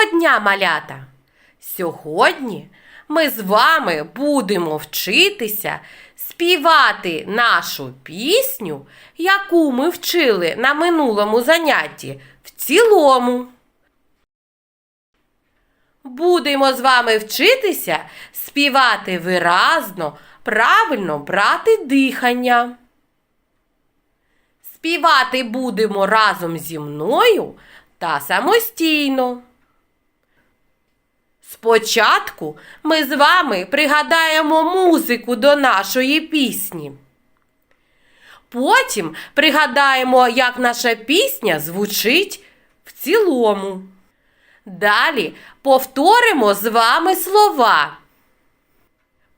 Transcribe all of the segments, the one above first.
Доброго дня, малята! Сьогодні ми з вами будемо вчитися співати нашу пісню, яку ми вчили на минулому занятті в цілому. Будемо з вами вчитися співати виразно, правильно брати дихання. Співати будемо разом зі мною та самостійно. Спочатку ми з вами пригадаємо музику до нашої пісні. Потім пригадаємо, як наша пісня звучить в цілому. Далі повторимо з вами слова.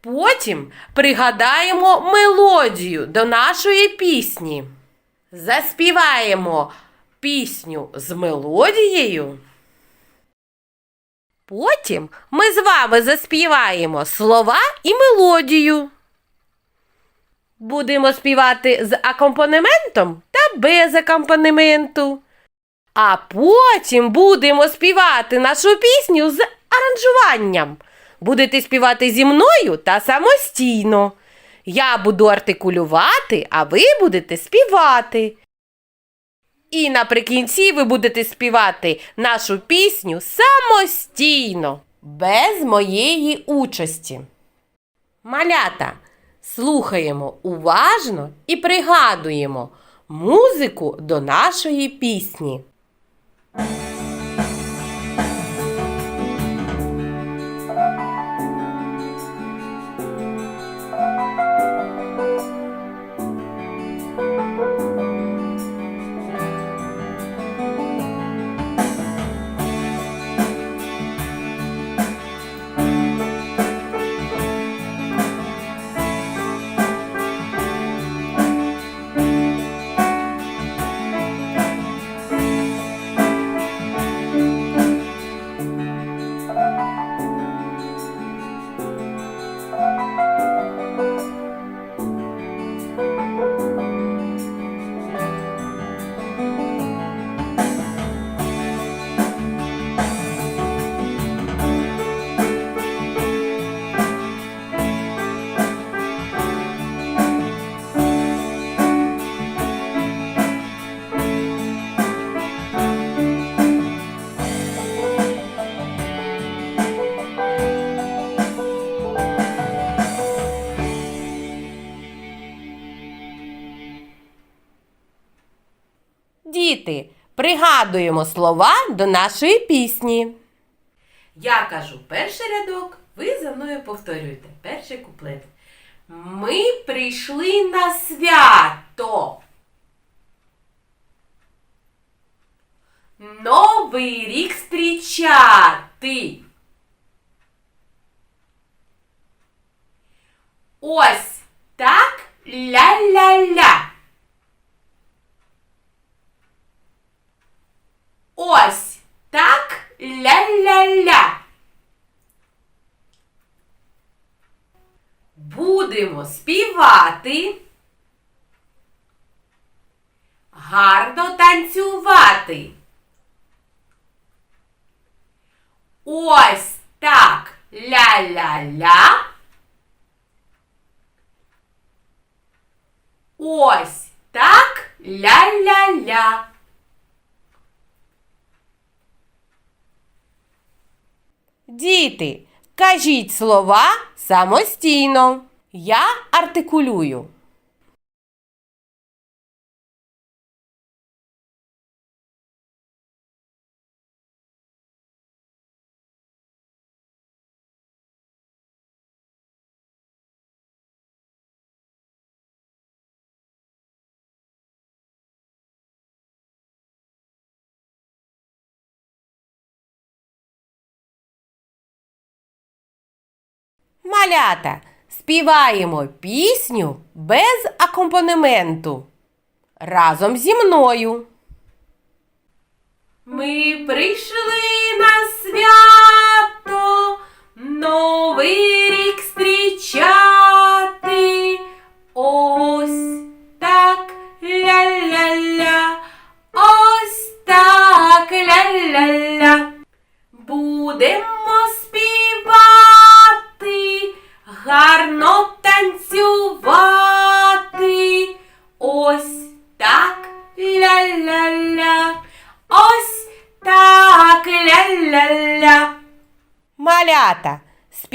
Потім пригадаємо мелодію до нашої пісні. Заспіваємо пісню з мелодією. Потім ми з вами заспіваємо слова і мелодію. Будемо співати з акомпанементом та без акомпанементу. А потім будемо співати нашу пісню з аранжуванням. Будете співати зі мною та самостійно. Я буду артикулювати, а ви будете співати. І наприкінці ви будете співати нашу пісню самостійно, без моєї участі. Малята, слухаємо уважно і пригадуємо музику до нашої пісні. Пригадуємо слова до нашої пісні. Я кажу перший рядок, ви за мною повторюєте перший куплет. Ми прийшли на свято. Новий рік зустрічати. Ось так ля-ля-ля. Ось так ля-ля-ля. Будемо співати. Гарно танцювати. Ось так ля-ля-ля. Ось так ля-ля-ля. Діти, кажіть слова самостійно. Я артикулюю. Малята, співаємо пісню без акомпанементу. Разом зі мною. Ми прийшли на свято, Новий рік зустрічати. Ось так ля-ля-ля, ось так ля-ля-ля. Будемо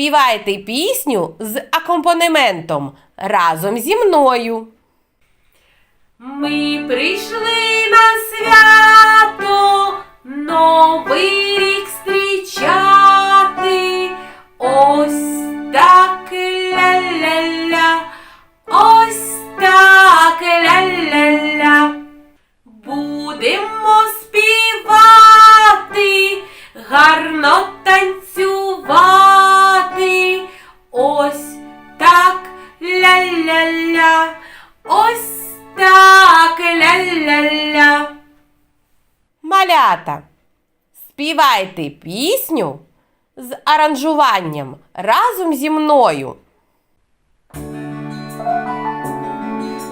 співайте пісню з акомпанементом разом зі мною. Ми прийшли на свято, новий рік зустрічати. Ось так ля-ля-ля, ось так ля-ля-ля. Будемо співати, гарно танцювати. Ля-ля-ля. Малята, співайте пісню з аранжуванням разом зі мною.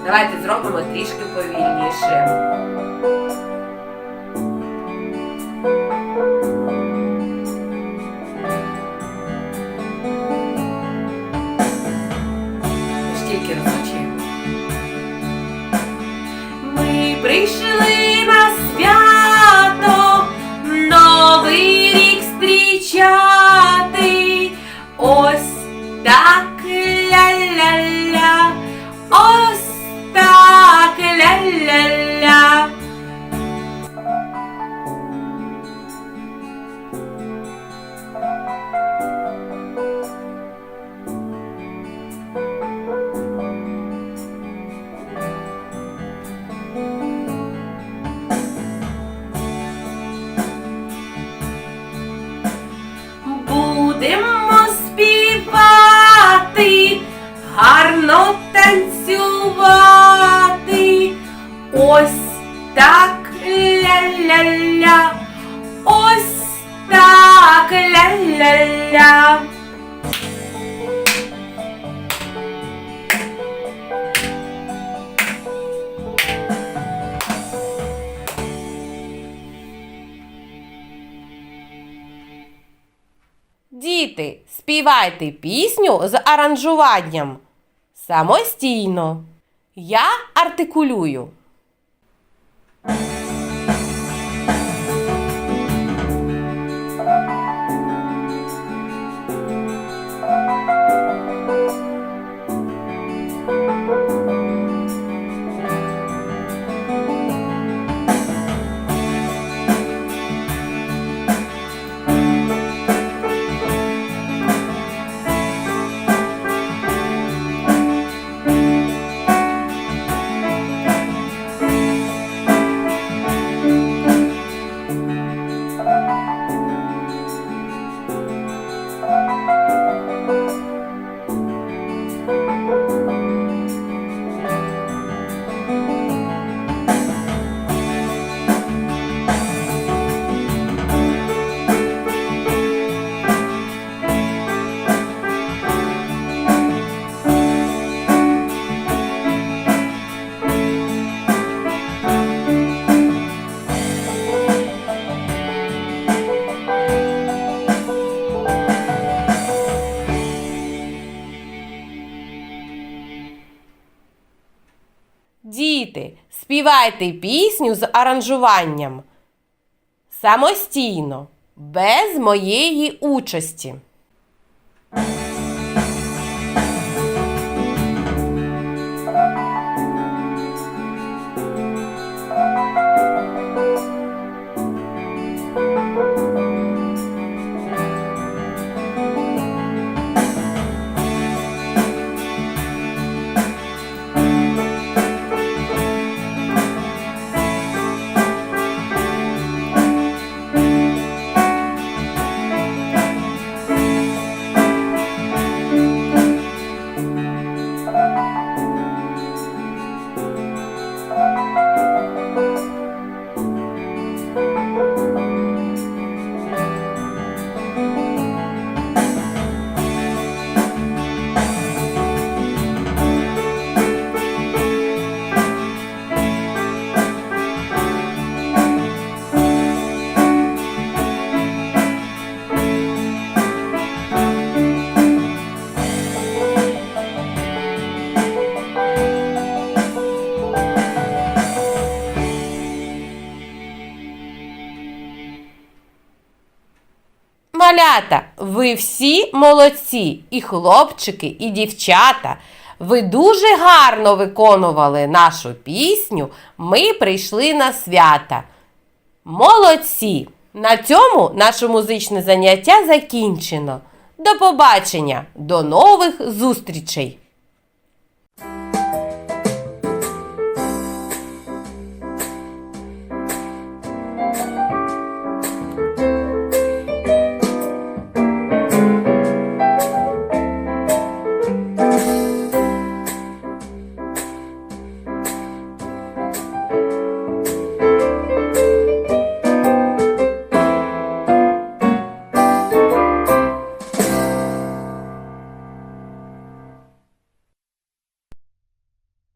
Давайте зробимо трішки повільніше. Ми танцювати. Ось так ля-ля-ля, ось так ля-ля-ля. Діти, співайте пісню з аранжуванням. Самостійно. Я артикулюю. Співайте пісню з аранжуванням. Самостійно, без моєї участі. Малята, ви всі молодці, і хлопчики, і дівчата. Ви дуже гарно виконували нашу пісню. Ми прийшли на свята. Молодці! На цьому наше музичне заняття закінчено. До побачення, до нових зустрічей!